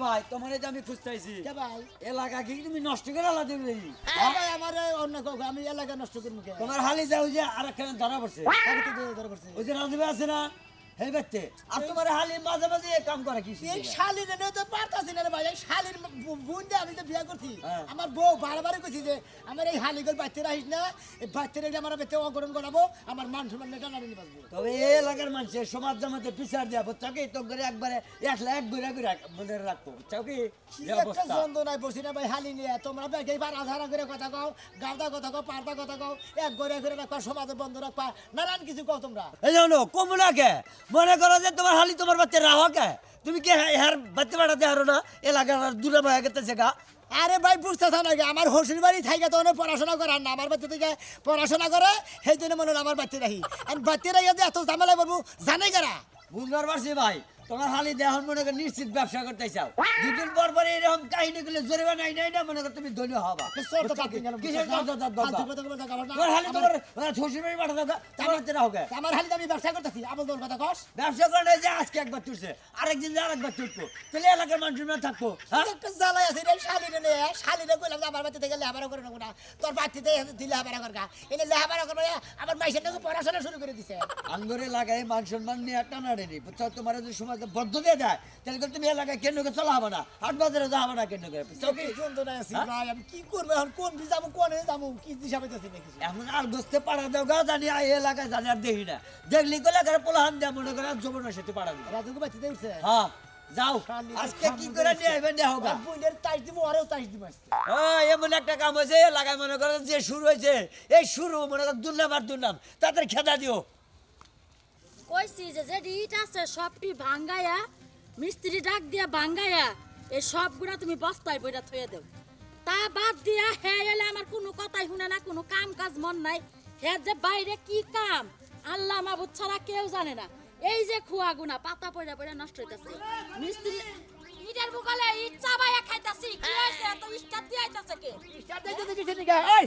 ভাই তোমার আমি খুঁজতেছি এলাকা কি তুমি নষ্ট করে দেবে হ্যাঁ আমার অন্য কাউ আমি এলাকা নষ্ট করব কে? তোমার হালি যাও যে আর একখানে ধরা পড়ছে। দিয়ে ধরে করছি ওই যে রাজবে আছে না? হে ব্যক্তি আর তোমার হালি মাঝে মাঝে কাম করে কি এই শালির এনে তো পারতাছি না রে ভাই এই শালির বোন আমি তো বিয়ে করছি। হ্যাঁ। আমার বউ বারবার কইছি যে আমার এই হালিগর বাচ্চা রাখিস না এই বাচ্চা রেখে আমার বেতে অগরণ করাবো আমার মান সম্মান নেটা নাড়ি বাঁচবো তবে এই এলাকার মানুষের সমাজ জামাতে বিচার দিয়া বুঝছ কি তো করে একবারে এক লাখ ঘুরে ঘুরে মনে রাখব বুঝছ কি একটা যন্ত্রণায় বসি না ভাই হালি নিয়ে তোমরা ব্যাগে বার আধারা করে কথা কও গাঁদা কথা কও পারদা কথা কও এক ঘরে ঘরে রাখবা সমাজে বন্ধ রাখবা নানান কিছু কও তোমরা। এই জানো কমলা কে? মনে করো যে তোমার হালি তোমার বাচ্চা রাহ কে? তুমি কি হ্যার বাচ্চা বাড়াতে হারো না? এলাকার দূরে বয়ে গেতেছে গা। আরে ভাই বুঝতেছ না আমার হসির বাড়ি থাকে তো অনেক পড়াশোনা করার না আমার বাচ্চা থেকে পড়াশোনা করে, সেই জন্য মনে হলো আমার বাচ্চা রাখি আর বাচ্চা রাখি এত ঝামেলা করব জানে কারা? বুঝবার পারছি ভাই। তোমার হালি দেহন মনে করো নিশ্চিত ব্যবসা করতে চাও। দুদিন পর পরে এরকম কাহিনী গুলো জোরে নাই নাই না মনে করো তুমি ধন্য হবা। গেল, কিসের। তোমার হালি তোমার শ্বশুর বাড়ি পাঠা দাও তোমার না হোক আমার হালি আমি ব্যবসা করতেছি আবল দল কথা কস। ব্যবসা করে যে আজকে একবার তুলছে আরেকদিন যে আরেকবার তুলবো। তাহলে এলাকার মানুষ না থাকব হ্যাঁ? একটা জ্বালাই আছে রে শালিরে নে শালিরে কইলাম যে আমার বাড়িতে থেকে লেহাবারা করে নেব না। তোর বাড়িতে দিলে লেহাবারা করগা। এনে লেহাবারা করব আমার মাইসের পড়াশোনা শুরু করে দিছে। আঙ্গরে লাগাই মান সম্মান নিয়ে বুঝছ? তোমার যদি সমাজে বদ্ধ দিয়ে দেয়। তাহলে তুমি এলাকায় কেন করে চলা হবে না? হাট বাজারে যাওয়া না কেন করে হ্যাঁ? আমি কি করব এখন? কোন যাব কোন যাব? কি দিশা না এখন আর গোস্তে পাড়া দাও গা জানি এই এলাকায় জানি আর দেখি না। দেখলি কোলে করে পোলাহান দেয়া মনে করে আর যমুনার সাথে পাড়া দিবে রাজুকে বাচ্চা উঠছে হ্যাঁ যাও। আজকে কি করে নিয়ে আইবেন হোক আর বুইনের দিব আরেও তাইশ দিব আজকে। ও এমন একটা কাম হয়েছে এলাকায় মনে করেন যে শুরু হয়েছে। এই শুরু মনে করেন দুর্নাম আর দুর্নাম। তাদের খেদা দিও। কইছি যে যে ইট আছে সবটি ভাঙ্গায়া, মিস্ত্রি ডাক দিয়া ভাঙ্গায়া, এই সবগুলা তুমি বস্তায় বইটা থয়ে দেও। তা বাদ দিয়া হে এলে আমার কোনো কথাই শুনে না, কোনো কাম কাজ মন নাই। হে যে বাইরে কি কাম? আল্লাহ মাবুদ ছাড়া কেউ জানে না। এই যে খুয়া গুনা পাতা পড়া পড়া নষ্ট হইতাছে। মিস্ত্রি ইটের বুকালে ইট চাবাইয়া খাইতাছি। কি হইছে? এত ইস্টার দিয়ে আইতাছে কে? স্টার্ট দিতে দিতে দিতে এই!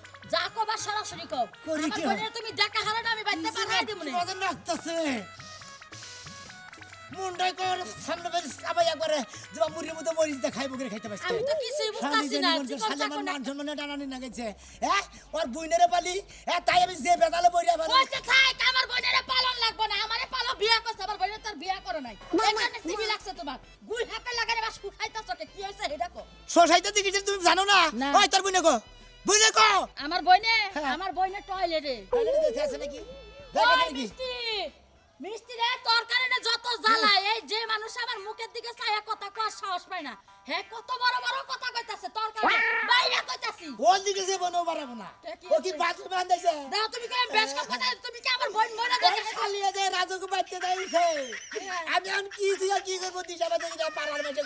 যা কবা সরাসরি কও। করি কি তুমি দেখা হারাটা আমি বাইতে পাঠাই দেব না। মজা লাগতেছে? মুন্ডাই কর সামনে বের সবাই একবারে যা মুড়ির মতো মরিচ দে খাইবো করে খাইতে পারছে। আমি তো কিছুই বুঝতাছি না চিকন চাকন মান সম্মানে টানানি না গেছে হ্যাঁ ওর বুইনেরে পালি হ্যাঁ তাই আমি যে বেদালে বইরা পালি কইছে থাক আমার বইনের পালন লাগবে না আমারে পালো বিয়া করছে আমার বইনের তার বিয়া করে নাই। এখানে সিবি লাগছে তোমার। গুই হাতে লাগারে বাস খাইতাছ কে কি হইছে এটা কো সোসাইটি থেকে তুমি জানো না? না। ওই তোর বুইনে কো। বুইনে কো? আমার বইনে? হ্যাঁ। আমার বইনে টয়লেটে। টয়লেটে আছে নাকি? মিষ্টি! মিষ্টি রে তোর কারণে যত জ্বালা এই যে মানুষ আমার মুখের দিকে ছায়া কথা কওয়ার সাহস পায় না। হে কত বড় বড় কথা কইতাছে তোর কারণে বাইরে কইতাছি। কোন দিকে যে বনো না ও কি? বাথরুমে দাও তুমি কই বেশ কথা তুমি কি আমার বোন দেখে যায় রাজুকে বাচ্চা দিয়েছে আমি কি কি করব? দিশা পাড়ার গেছে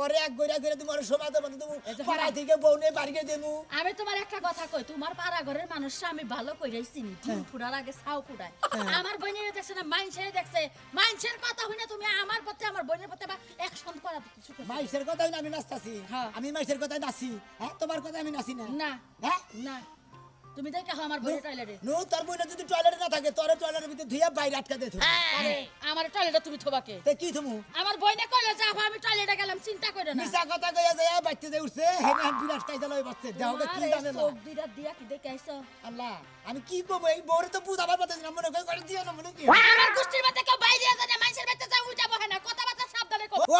ওরে এক গইরা তুমি ওর সমাজে বান্ধব তুমি পাড়া থেকে বউ নিয়ে বাড়িকে দেবো। আমি তোমার একটা কথা কই তোমার পাড়া ঘরের মানুষরা আমি ভালো কইরাই চিনি। হ্যাঁ। ডিম ফুড়ার আগে ছাও ফুটায় আমার বোনের দেখছে না মাইনসের দেখছে। মাইনসের কথা শুনে তুমি আমার প্রতি আমার বোনের প্রতি বা অ্যাকশন করা কিছু মাইসের কথাই না আমি নাচতাছি। হ্যাঁ। আমি মাইসের কথাই নাচি। হ্যাঁ তোমার কথাই আমি নাচি না। না হ্যাঁ? না। তুমি দেখে হো আমার বোনের টয়লেটে নো তোর যদি টয়লেটে না থাকে তোর টয়লেটের ভিতরে ধুইয়া বাইরে আটকা দে তুই আরে আমার টয়লেটে তুমি থোবাকে। তে কি তুমি আমার বইনে কইলো যে আমি টয়লেটে গেলাম চিন্তা করে না। মিশা কথা কইয়া যায় বাচ্চা দিয়ে উঠছে হেনে হাম বিরাট কাইদা লই বাচ্চা দেহকে কি জানে না। দুইটা দিয়া কি দেখে আইছো আল্লাহ আমি কি করব এই বউরে তো বুঝাবার পারতেছি না মনে করে করে দিও না মনে কি? আমার গোষ্ঠীর মধ্যে কেউ বাইরে আছে না মানুষের মধ্যে যায় না? কও ও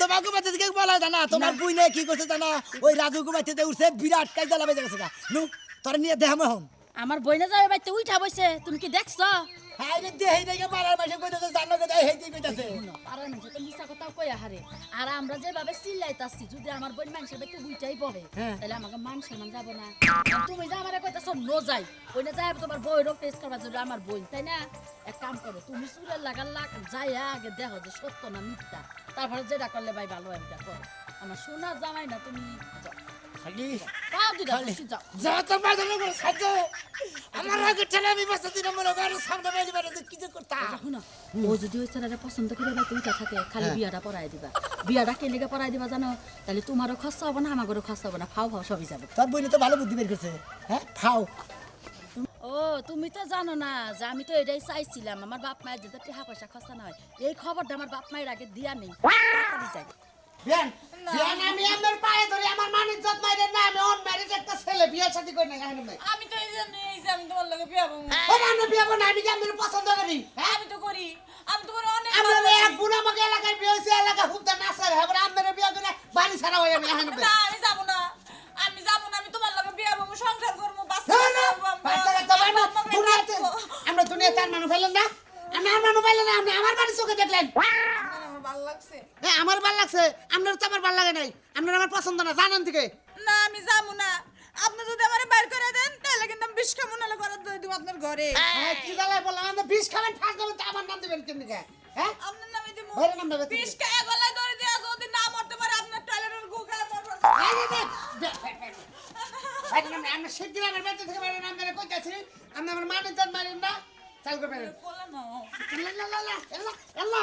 তোমাকে বাচ্চা থেকে বলা জানা তোমার বুই নে কি করছে জানা? ওই রাজুকে বাচ্চা দিয়ে উঠছে বিরাট কাজ লাগাই গেছে নু তোর নিয়ে দেহ হম। আমার বইনা যাবে বাইতে উঠা বইছে তুমি কি দেখছ? হাই রে দেহি দেখে পাড়ার মাসে কইতাছে জানো কথা হেইতেই কইতাছে? পাড়ার মানুষে তো মিশা কথাও কই হারে আর আমরা যেভাবে চিল্লাইতাছি যদি আমার বোন মানুষের বেতে বুইটাই পড়ে হ্যাঁ। তাহলে আমাকে মান সম্মান যাব না। আর তুমি যা আমার কইতাছ নো যাই। ওই না যাই তোমার বই রোগ টেস্ট করবা যদি আমার বই তাই না? এক কাম করো তুমি চুলের লাগার লাগ যাই আগে দেখো যে সত্য না মিথ্যা। তারপরে যেটা করলে ভাই ভালো করো। আমার সোনা জামাই না তুমি যাও। খালি যাও তো করে আমার আগে ঠেলে আমি বসে দিন করে সামনে বেরিয়ে বেরিয়ে কি যে করতা দেখো ও যদি ওই ছেলেটা পছন্দ করে বা তুইটা থাকে খালি বিয়াটা পড়াই দিবা। বিয়াটা পড়াই দিবা জানো? তাহলে তোমারও খরচা হবে না আমারও খরচা হবে না ফাও ফাও সবই যাবে। তোর বইনে তো ভালো বুদ্ধি বের করছে হ্যাঁ? খাও ও তুমি তো জানো না যে আমি তো এটাই চাইছিলাম আমার বাপ মায়ের যাতে টাকা পয়সা খরচা না হয় এই খবরটা আমার বাপ মায়ের আগে দিয়া নেই। বিয়ান বিয়ান আমি আমার পায়ে ধরে আমার মানিক জাত মাইরে না আমি অন ম্যারেজ একটা ছেলে বিয়ে শাদী করি না আমি তো এই জন্য এই যে আমি তোমার লগে বিয়া বলব ও না আমি বিয়ে করব না আমি কি আমার পছন্দ করি? হ্যাঁ? আমি তো করি। আমি তোমার অনেক আমরা। এক বুড়া আমাকে এলাকায় বিয়ে এলাকা হুদ্দা নাসার হবে আমরা বিয়ে করে বাড়ি ছাড়া হয়ে আমি এখানে না আমি যাব না। আমি যাব না আমি তোমার লগে বিয়া বলব সংসার করব বাচ্চা না, না, করব আমরা। বাচ্চা না, আমার বাবা দুনিয়াতে। আমরা দুনিয়াতে আর মানুষ পাইলেন না। আমি আর মানুষ না আপনি আমার বাড়ির চোখে দেখলেন। আমার আমার ভালো লাগছে? হ্যাঁ আমার ভালো লাগছে। আপনার তো আমার ভালো লাগে নাই। আপনার আমার পছন্দ না জানেন থেকে না আমি যাব না। আপনি যদি আমার বাইর করে দেন তাহলে কিন্তু আমি বিষ খাব নাহলে করে দিয়ে দিব আপনার ঘরে। হ্যাঁ কি জ্বালায় বললাম আমাদের বিষ খাবেন ঠাস খাবেন তা আমার নাম দেবেন কেমনি? হ্যাঁ? আপনার নামে দিব। ঘরে নাম দেবে বিষ খায় গলায় ধরে দিয়ে যদি না মরতে পারে আপনার টয়লেটের গু খায় মরবো। বাইরে নাম আমরা শিগগিরই আমার বাড়ি থেকে বাইরে নাম ধরে কইতাছি, আপনি আমার মানের জাত মারেন না, চাল করে বেরেন। বলে না লা, লা, লা, লা,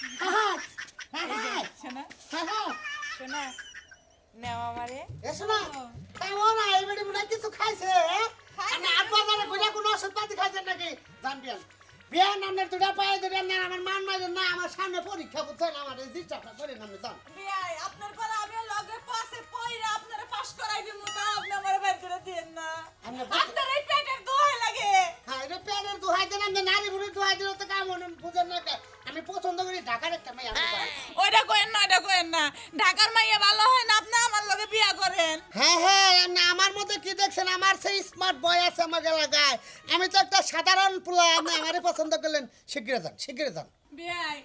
শোনা খাইছে, হ্যাঁ? আট বাজারে ঘুরে আপনার দুটা পায়ে ধরে না, আমার মান মারেন না, আমার সামনে পরীক্ষা বুঝছেন, আমার এই ডিস্টার্বটা আপনার পরে আমি লগে পাশে পইরা আপনারে পাস করাই দিমু তা করে দিয়েন না আপনি আপনার এই পেটের দোহাই লাগে হ্যাঁ, এটা প্যানের দোহাই দেন, আপনি নারী বুড়ির দোহাই দিলে তো কাম হলো না, বুঝেন না কে? আমি পছন্দ করি ঢাকার একটা মেয়ে ওইটা কইেন না ওইটা কইেন না। ঢাকার মাইয়া ভালো হয় না? আপনি আমার লগে বিয়া করেন। হ্যাঁ হ্যাঁ আপনি আমার মধ্যে কি দেখছেন? আমার সেই স্মার্ট বয় আছে আমার এলাকায় আমি তো একটা সাধারণ পোলা আপনি আমারই পছন্দ করলেন শিগগিরে যান শিগগিরে যান। বিয়াই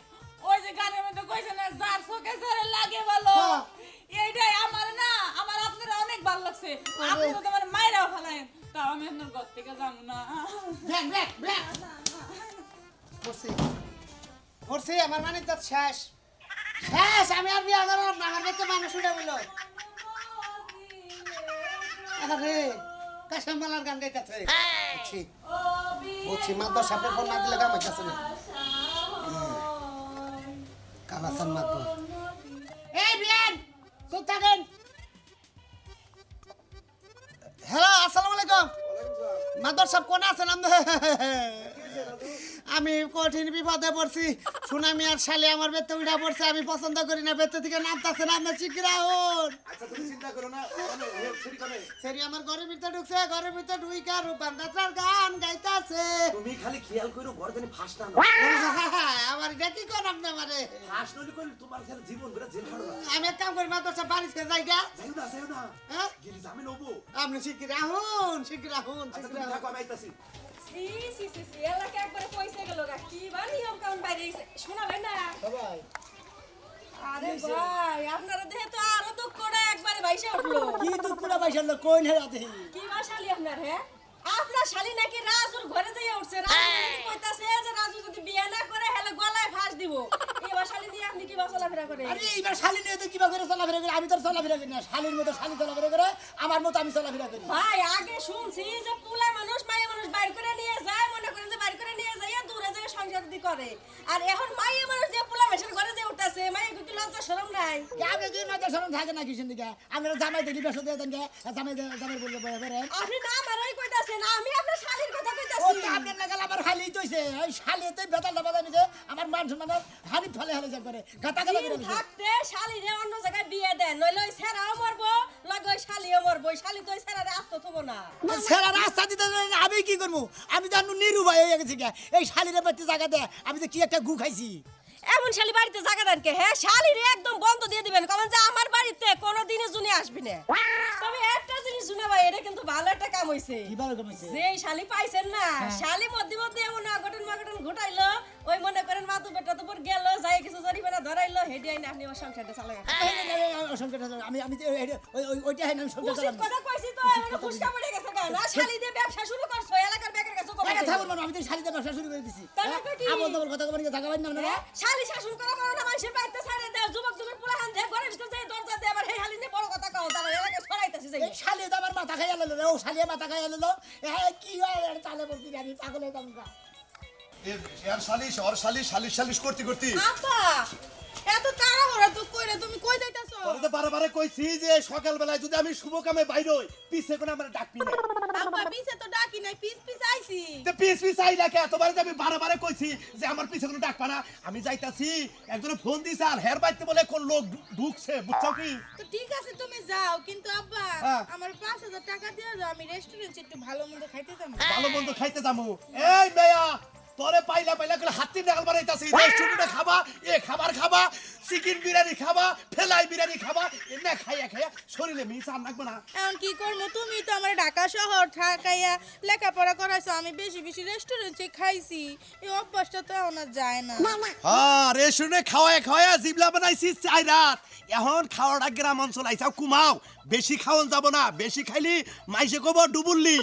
ওই যে গানের মধ্যে কইছে না যার চোখে যারে লাগে ভালো। হ্যাঁ। এইটাই আমার না আমার আপনার অনেক ভালো লাগছে। আপনি তো আমার মায়েরাও ফেলায়েন। তাও আমি আপনার ঘর থেকে যাব না। করছি আমার মানে তো শেষ। শেষ আমি আর বিয়া করলাম না আমার কাছে মানুষ উঠে বলল। আরে কাশামালার গান গাইতেছে। বুঝছি বুঝছি মাদ্র সাপের ফোন না দিলে কাম হইতেছে না। কালাসান মাদ্র এই বিয়ান চুপ থাকেন। হ্যালো আসসালামু আলাইকুম। মাদর সাহেব কোন আছেন আপনি আমি কঠিন বিপদে পড়ছি। সুনামি আর শালে আমার বেতে উঠা পড়ছে আমি পছন্দ করি না বেতে থেকে নামতাছে না আপনার শিগগির আহুন আচ্ছা। সেরি আমার ঘরের ভিতরে ঢুকছে ঘরের ভিতরে ঢুইকা রূপান্তার গান গাইতাছে। তুমি খালি খেয়াল করো ঘর জানি ফাঁস না আমার এটা কি কর আপনি আমারে? ফাঁস নইলে করলে তোমার খেলে জীবন করে জেল খাটো আমি এক কাম করি মাদর সাহেব বাড়ি থেকে যাই গা। যাইও না যাইও না। হ্যাঁ? গেলি জামে নবো আপনি শিগগির আহুন শিগগির আহুন আচ্ছা শিগগির তুমি থাকো আমি আইতাছি। সি সি সি সি এলাকা একবারে পয়সা গেল গা কি বা নিয়ম কানুন বাইরে শোনা ভাই না সবাই আরে ভাই আপনারা দেহে তো আরও দুঃখ একবারে বাইসে উঠল কি দুঃখ করে পয়সা কোন হেরাতে কি বা আপনার হ্যাঁ আপনার শালি নাকি রাজুর ঘরে যাইয়া উঠছে রাজু কইতাছে যে রাজু যদি বিয়ে না করে হেলে গলায় ফাঁস দিব এবার শালি দিয়ে আপনি কি বা চলাফেরা করে আরে এইবার শালি নিয়ে তো কিবা করে চলাফেরা করি আমি তো চলাফেরা করি না শালির মতো শালি চলাফেরা করে আমার মতো আমি চলাফেরা করি ভাই আগে শুনছি যে পুলা মানুষ বাইর করে নিয়ে যায় মনে করেন যে বাইর করে নিয়ে যাইয়া দূরে যায় সংসার দি করে। আর এখন মাইয়া মানুষ যে পুলা মেশের ঘরে যে উঠতাছে মাইয়া কি লজ্জা শরম নাই। আমি কি মাঝে সরম থাকে না কিসের দিকে আমরা জামাই দেখি বেশ দিয়ে দেন জামাই জামাই বললে বলে আপনি না আমারই কইতাছেন আমি আপনার শালির কথা কইতাছি। আপনার নাগাল আমার হালি তৈছে ওই শালিতে বেতাল দাবা জানিছে আমার মান সম্মানের হানি ফলে হেলে যা করে। গাতা গাতা করে থাকতে শালিরে অন্য জায়গায় বিয়ে দেন নইলে ওই সেরাও মরবো। লগে ওই শালি তো না। সেরা রাস্তা দিতে আমি কি করব? আমি জানো নিরুপায় হয়ে গেছি এই শালিরে বাড়তে জায়গা দে আমি যে কি একটা গু খাইছি। এমন শালি বাড়িতে জায়গা দেন কে হ্যাঁ? শালিরে একদম বন্ধ দিয়ে দিবেন। কমেন যে আমার বাড়িতে কোনো দিনে জুনি আসবি না। তবে একটা জিনিস শুনে ভাই এটা কিন্তু ভালো একটা কাম হইছে। কি ভালো কমেছে যে শালি পাইছেন না শালি মধ্যে মধ্যে এমন অঘটন মঘটন ঘটাইলো ওই মনে ধরাইলো হেডি আপনি আমার সংসারটা চালাই আমি আমি তো এই- ওই- ওই- ওইটা হ্যাঁ আমি সঙ্গে উচিত কথা কইছি তো এমন ফুসকা পড়ে গেছে কেন? আর শালি দিয়ে ব্যবসা শুরু করছ এলাকার বেকার কাছে কমাই কথা বলব আমি তো শাড়িতে ব্যবসা শুরু করে দিছি। তাহলে তো কি? আবার তোমার কথা কবার জায়গা পাই না আপনারা। শালি শাসন করা মানে না মানুষের বাড়িতে ছাড়ে দেয় যুবক যুবক পুরা হান দেয় ঘরের ভিতরে যাই দরজা দিয়ে আবার হে হালি নিয়ে বড় কথা কও তারা এলাকায় ছড়াইতেছে যাই। এই তো আমার মাথা খাইয়া লেলো ও শালিয়ে মাথা খাইয়া লেলো হ্যাঁ কি হয় তালে বলছি আমি পাগল হয়ে যাব গা। সালিশ আর সালিশ সালিশ সালিশ করতে করতে। আপা এত তাড়াহুড়া তো কইরে তুমি কই যাইতাছো? পরে তো বারে বারে কইছি যে সকালবেলায় যদি আমি শুভ কামে বাইর হই পিছে কোন আমার ডাকবি না আপা পিছে তো ডাকি নাই পিছ পিছ আইছি। তে পিস পিস আই লাগে এতবারে যে আমি বারে বারে কইছি যে আমার পিছে কোনো ডাকবা না আমি যাইতাছি একজনে ফোন দিছে আর হের বাইতে বলে কোন লোক ঢুকছে বুঝছ কি? তো ঠিক আছে তুমি যাও কিন্তু আব্বা হ্যাঁ। আমার পাঁচ হাজার টাকা দিয়ে দাও আমি রেস্টুরেন্টে একটু ভালো মন্দ খাইতে যাব। ভালো মন্দ খাইতে যামু এই মেয়া তোরে পাইলা পাইলা করে হাতি নাগাল বানাইতাছি। রেস্টুরেন্টে খাবা এ খাবার খাবা চিকেন বিরিয়ানি খাবা ফেলাই বিরিয়ানি খাবা এনে খাইয়া খাইয়া শরীরে আর লাগবে না। এখন কি করব? তুমি তো আমার ঢাকা শহর ঢাকাইয়া লেখাপড়া করাইছো আমি বেশি বেশি রেস্টুরেন্টে খাইছি। এই অভ্যাসটা তো এখন আর যায় না। হ্যাঁ রেস্টুরেন্টে খাওয়ায় খাওয়ায় জিবলা বানাইছি চাই রাত। এখন খাওয়াটা গ্রাম অঞ্চল আইসাও কুমাও বেশি খাওয়ান যাব না বেশি খাইলি মাইসে কব ডুবুল্লি।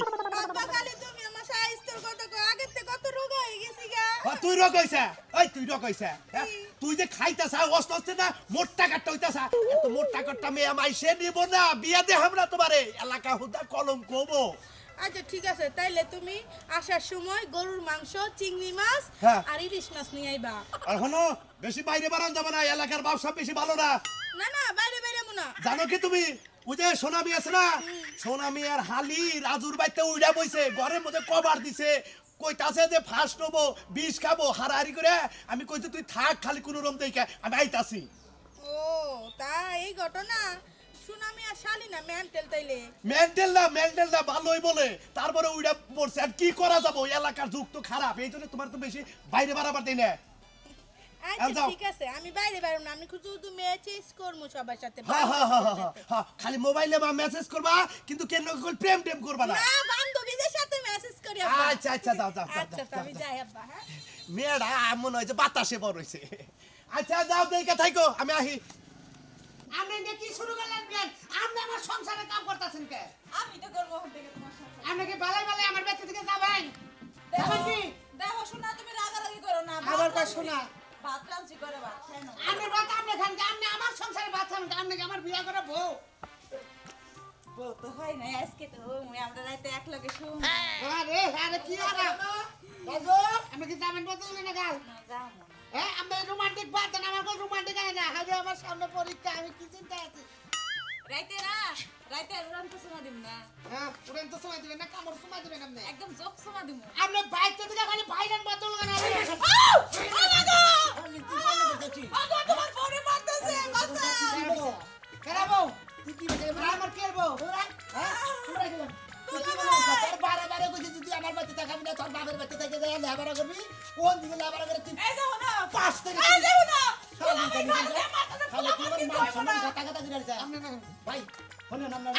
কত রোগা হয়ে গেছি গা। তুই হইছে? ওই তুই হইছে? হ্যাঁ? তুই যে খাইতাছা অস্ত হচ্ছে না মোট্টা কাটটা হইতাছা। এত মোট্টা কাটটা মেয়ে মাইসে নিব না বিয়া দে আমরা তোমারে। এলাকা হুদা কলম কবো। আচ্ছা ঠিক আছে তাইলে তুমি আসার সময় গরুর মাংস চিংড়ি মাছ হ্যাঁ। আর ইলিশ মাছ নিয়ে আইবা। এখনও বেশি বাইরে বাড়ান যাবে না এলাকার ব্যবসা বেশি ভালো না। না না বাইরে বাইরে জানো কি তুমি? ওই যে সোনামি আছে না? সোনামি আর হালি রাজুর বাড়িতে উইড়া বইছে ঘরের মধ্যে কভার দিছে কইতাছে যে ফার্স্ট নেব বিষ খাব হারাহারি করে। আমি কইতে তুই থাক খালি কোনো রকম দেখে আমি আইতাছি। ও তা এই ঘটনা? সুনামি আর শালি না মেন্টাল তাইলে? মেন্টাল না মেন্টাল না ভালোই বলে। তারপরে উইড়া পড়ছে আর কি করা যাব? এলাকার যুগ তো খারাপ এই জন্য তোমার তো বেশি বাইরে বাড়াবার দেয় না। আচ্ছা ঠিক আছে আমি বাইরে বাইরে না আমি শুধু মেসেজ করব সবার সাথে হ্যাঁ হ্যাঁ হ্যাঁ খালি মোবাইলে বা মেসেজ করবা কিন্তু কেন কল প্রেম টেম করবা না? না করি আচ্ছা আচ্ছা যাও যাও যাও, আচ্ছা আমি যাই আব্বা হ্যাঁ? মেয়েরা মনে হয় যে বাতাসে বড় আচ্ছা যাও দেখে থাইকো আমি আহি। আপনি যে কি শুরু করলেন বিয়ান আপনি আমার সংসারে কাম করতেছেন কে আমি তো করব ওখান থেকে তোমার সাথে আপনি কি বালাই বালাই আমার ব্যক্তি থেকে যাবেন? যাবেন কি? দেখো শোনা তুমি রাগারাগি করো না আবার ভাত শোনা। ভাত রাঁধছি করে ভাত খাই না? আপনি বাত আপনি খান আপনি আমার সংসারে বাত খান আপনি আমার বিয়া করে বউ? বউ তো হয় নাই আজকে তো মুই আমরা রাতে এক লগে শুন আরে আরে কি আরে রাজু আপনি কি যাবেন বদল না গাল হ্যাঁ আমি রোমান্টিক বাত না আমার রোমান্টিক আয় না। হাজে আমার সামনে পরীক্ষা আমি কি চিন্তা আছি? রাইতে না রাইতে উড়ান তো সময় দিম না। হ্যাঁ উড়েন তো সময় দিবেন না কামড় সময় দিবেন আপনি। একদম জোক সময় দিম। আপনি বাইক থেকে খালি ভাইরান বদল না তোমার ফোনে মারতেছে বাচ্চা কেরাবো তুই কি বলছিস আমার কে বউ হ্যাঁ কি তোর বারে বারে কইছিস তুই আমার বাড়িতে থাকবি না, তোর বাপের বাড়িতে থেকে যাই লেবারা করবি। কোন দিকে লেবারা করে তুই এই যাও না পাঁচ থেকে এই যাও না শালা তুমি জানি খালি না। মারতেছে খালি পোলা তুই মারতে আমার যাইবো সম্মান না কথা কথা করে আছিস। আপনি না ভাই, শোনেন না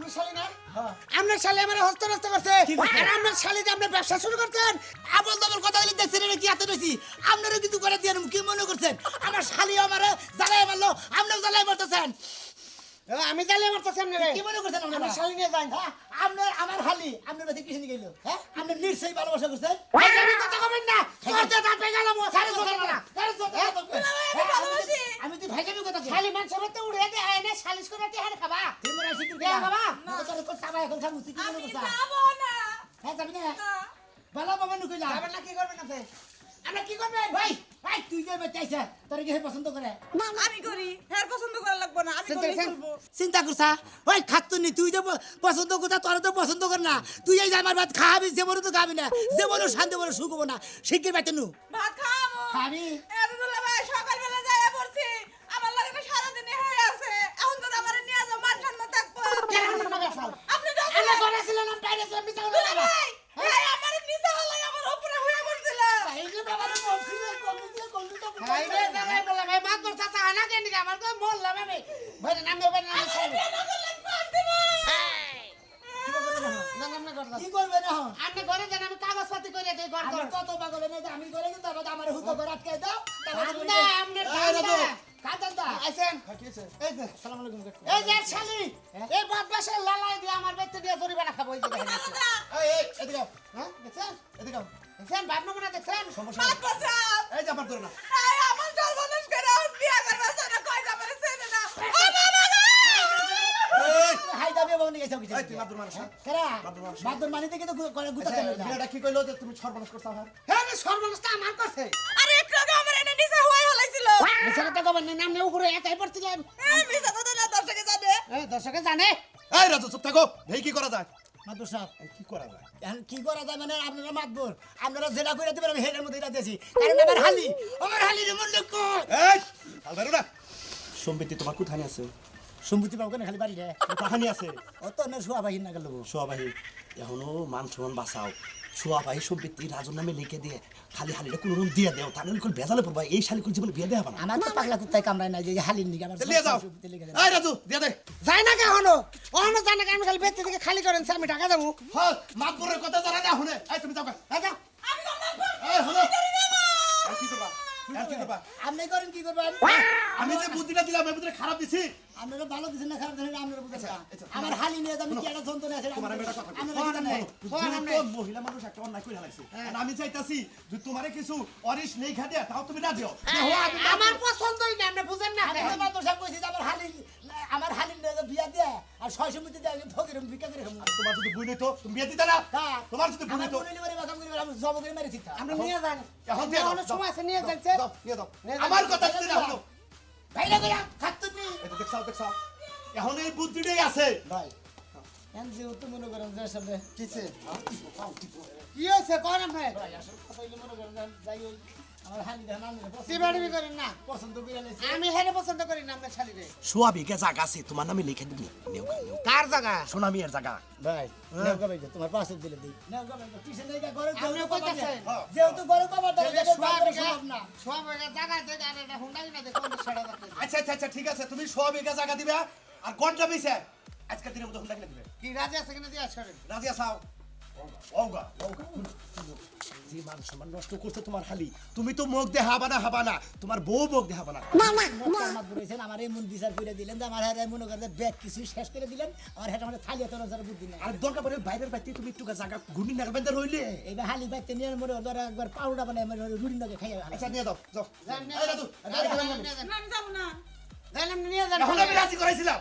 হেন আপনি শালি না? হ্যাঁ। আপনার শালি আমার হস্তনস্ত করছে? আর আপনার শালি যে আপনি ব্যবসা শুরু করছেন আবল তাবল কথা বলে দেখছেন এটা কি এত বেশি? আপনারও কিন্তু করে দিয়ে কি মনে করছেন? আমার শালি আমার জ্বালাই মারলো আপনিও জ্বালাই মারতেছেন। আমি জানলে মারতেছি আপনি রে কি মনে করছেন আমার আপনারা শালি নিয়ে যান। হ্যাঁ আপনার আমার হালি আপনার কাছে কিসে নিয়ে গেল? হ্যাঁ আপনি নিশ্চয়ই ভালোবাসা করছেন। আমি কথা কবেন না। সরতে দাঁত গেল মো কারে জোর না, হ্যাঁ, ভালোবাসি। আমি তুই ভাইজামি কথা শালি মানুষ হবে উড়ে দে আয় না শালিশ করে দিয়ে হারে খাবা। খাবা? না। তোর কোন সাবা এখন খাব তুই কি মনে করছিস যাব না। হ্যাঁ যাবি না? না। ভালো বাবা নুকে যা। যাবেন না কি করবেন আপনি আপনি কি করবেন ভাই ভাই তুই যে চাইছিস তোর কি পছন্দ করে? আমি করি। হ্যাঁ পছন্দ করা লাগবো না। আমি করি চলবো চিন্তা করছা? ওই খাচ্ছ নি তুই যে পছন্দ করছা তোর তো পছন্দ কর না। তুই এই যে আমার ভাত খাবি যে বড় তো খাবি না। যে বড় শান্তি বড় সুখ হব না। শিখে পাইতে নু ভাত খাব। খাবি? ভাই সকালবেলা যাইয়া পড়ছি আমার লাগে তো সারাদিনই হয়ে আছে এখন তো আমার নিয়ে যাও মান সম্মান থাকব কেন আপনি না বেসাল আপনি তো আমি ঘরে ছিলাম না বাইরে ছিলাম মিছা কথা বলবা ভাই ভাই আমার নিচে হলাই আমার উপরে হয়ে পড়ছিল এই যে বাবার বলছি যে কমিতে আমার তো মরলাম আমি বাইরে নামবে বাইরে নামবে সামনে না না না করলাম কি করবে না এখন? আপনি ঘরে যান আমি কাগজপাতি করে দিই ঘর আমি ঘর কত পাগল এনে যে আমি করে কিন্তু আবার আমার হুতো করে আটকে দাও তারপর তুমি না বলবে, আপনার এই রাজু, দাদা কাঁদান দা। আইছেন এই যে, সালাম আলাইকুম কাকু। এই যে শালি এই বদমাসের লালাই দিয়ে আমার বেতে দিয়ে জরিমানা খাব এই দেখেন। এই, এই, এদিকে হ্যাঁ দেখছেন? এদিকে। দেখছেন? নমুনা দেখছেন? সমস্যা এই যে আমার ধরে না আমার সর্বনাশ করে আমার বিয়া করবা সারা কয় যাবে সেনে না। হাই দাবি এবং নিয়ে গেছে কিছু। তুই মাদুর মানুষ কেরা? মাদুর মানি থেকে তো গু- করে আচ্ছা, গুতাতে কি কইলো যে তুমি সর্বনাশ করছ আমার? হ্যাঁ রে সর্বনাশটা আমার করছে আরে একটু আগে আমার এনে নিচে হয়ে হলাইছিল। মিশালে তো গভর্নর নাম নিয়ে উপরে একাই পড়ছিলেন এই মিছা কথা না দর্শকে জানে এই দর্শকে জানে। এই রাজু চুপ থাকো। এই কি করা যায়? মাদুর সাহেব, কি করা যায়? এখন কি করা যায় মানে আপনারা মাতবর আপনারা যেটা করে দিবেন আমি হেডের মধ্যে দিয়েছি কারণ আমার হালি আমার হালি রে মূল্য কই? এই হাল বেরো না। সম্পত্তি তোমার কোথায় আছে? সম্পত্তি পাবো কেন? খালি বাড়ি রে। কাহানি আছে? ও তো না শোয়া বাহির না গেল। সোয়াবাহী এখনও মান সমান বাঁচাও। সোয়াবাহী সম্পত্তি রাজুর নামে লিখে দিয়ে খালি হালিটা কোনো রকম দিয়ে দেও তাহলে কোন বেজালে পড়বা এই শালি কোন জীবনে বিয়ে দেওয়া হবে না। আমার তো পাগলা কুত্তায় কামড়ায় নাই যে হালির নিকে আমার লিয়ে যাও। এই রাজু দিয়ে দে। যাই না কেহনো অহনো যাই না আমি খালি বেচতে থেকে খালি করেন আমি ঢাকা যাব হ্যাঁ মাতবরের কথা জানা না শুনে এই তুমি যাও। এই যাও। এই হলো। আর কি কি করবা? আপনি করেন কি করবেন? আমি যে বুদ্ধিটা দিলাম এই বুদ্ধিটা খারাপ দিছি। আপনারা ভালো দিচ্ছেন না খারাপ দিচ্ছেন আপনারা বুঝেন আমার হালি নিয়ে আমি কি একটা যন্ত্রণা আছে তোমার একটা কথা কই। আপনারা কি জানেন? তুমি তো মহিলা মানুষ একটা অন্যায় করে হালাইছে আমি চাইতাছি যে তোমারে কিছু অরিশ নেই খাদিয়া তাও তুমি না দিও। আমার পছন্দই না আপনি বুঝেন না। মাত্র সব কইছি আমার হালি আমার হালি নিয়ে যে বিয়া দিয়ে আর ছয় সম্পত্তি দিয়ে আমি ফকির আমি ভিক্ষা করে খাব। তোমার যদি বুঝে তো তুমি বিয়ে দিতে না? হ্যাঁ। তোমার যদি আমার তো। বোনের বাড়ি বাগান করে আমি জব করে মেরেছি তা। আপনি নিয়ে যান। এখন দিয়ে দাও, সময় আছে নিয়ে যাচ্ছে দাও, নিয়ে দাও। আমার কথা যদি না হলো ভাইরা কইরা খাতুন নি। এটা দেখছাও দেখছাও এখন এই বুদ্ধিটাই আছে। ভাই এন যে তো মনে করেন যে সামনে কিছে কি হয়েছে? কোন আপনি ভাই আসল কথা মনে করেন যে যাই হোক আমার হালি দেন আমি কি বাড়ি করেন না? পছন্দ করে লেছি আমি হেরে পছন্দ করি না আপনার শালিরে। সোয়া বিঘা জায়গা আছে? তোমার নামে লিখে দিবি। নেও গা, কার জায়গা? সোনামি এর জায়গা। ভাই নেও ভাই তোমার পাশে দিলে দেই। নেও ভাই কিসে নেই গা ঘরে কইতাছেন? যেহেতু ঘরে কবার দেয় তাহলে সোয়া বিঘা না। সোয়া বিঘা জায়গা থেকে আর এটা হুন্ডা কিনা দেখো সাড়ে আচ্ছা আচ্ছা আচ্ছা ঠিক আছে তুমি সোয়া বিঘা জায়গা দিবে। আর গন্ডা বেছে আজকের দিনের মতো হুন্ডা কিনে দিবে। কি রাজি আছে কিনা? দিয়ে রাজি আসাও ওগা ওগা। যে মান সম্মান নষ্ট করছে তোমার খালি তুমি তো মুখ দে হাবা না হাবা না তোমার বউ মুখ দে হাবা না আমার বলেছেন আমার এমন বিচার করে দিলেন যে আমার হারে মনে করে ব্যাগ কিছু শেষ করে দিলেন আমার হেটা থালি এত নজর বুদ্ধি নাই। আর দরকার পড়ে বাইরের বাইতে তুমি একটু জায়গা গুন্ডি না বেঁধে রইলে এইবার হালি বাইতে নিয়ে ধরো একবার পাউডার বানায় রুটি নাকে খাইয়া আচ্ছা নিয়ে দাও যাও। রাজু, আমি যাব না। নিয়ে যান আমি করাইছিলাম।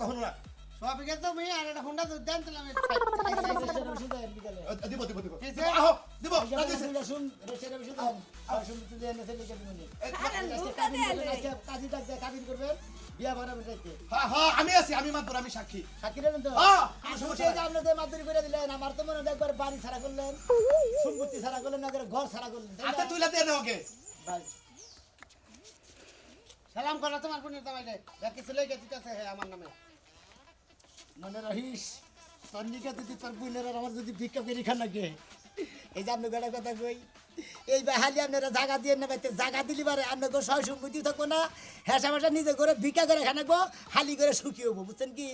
কথা না। সোয়া বিঘা তো মেয়ে আর এটা হুন্ডা তো দেন তাহলে আমি দিব দিব দিব। কি দিব, যে? আহো দিব শুন রেসের বিষয় দেন। আর শুন তুই এনে ছেলে কে দিবনি কাজী ডাক দিয়ে কাবিন করবেন। বিয়া বানাবেন যাইতে হ্যাঁ হ্যাঁ আমি আছি আমি মাত্র আমি সাক্ষী। সাক্ষী দেবেন তো? হ্যাঁ, সমস্যা যে আপনি যে মাদুরি করে দিলেন আমার তো মনে হয় একবার বাড়ি ছাড়া করলেন সম্পত্তি ছাড়া করলেন না ঘর ছাড়া করলেন তাই না? হাতে তুইলা ওকে। ভাই, সালাম করো তোমার বোনের দামাইলে যা কিছু লেগে দিতেছে হ্যাঁ আমার নামে। মনে রহিস, তোর নিকে যদি তোর বোনের আমার যদি ভিক্ষা করি খান নাকি এই যে আপনি গড়া কথা কই, এই বাহালি আপনারা জায়গা দিয়ে নেবে জায়গা দিলি পারে আপনাকে সহ সম্পত্তি থাকব না হ্যাঁ নিজে করে ভিক্ষা করে খানাকবো হালি করে সুখী হব, বুঝছেন কি?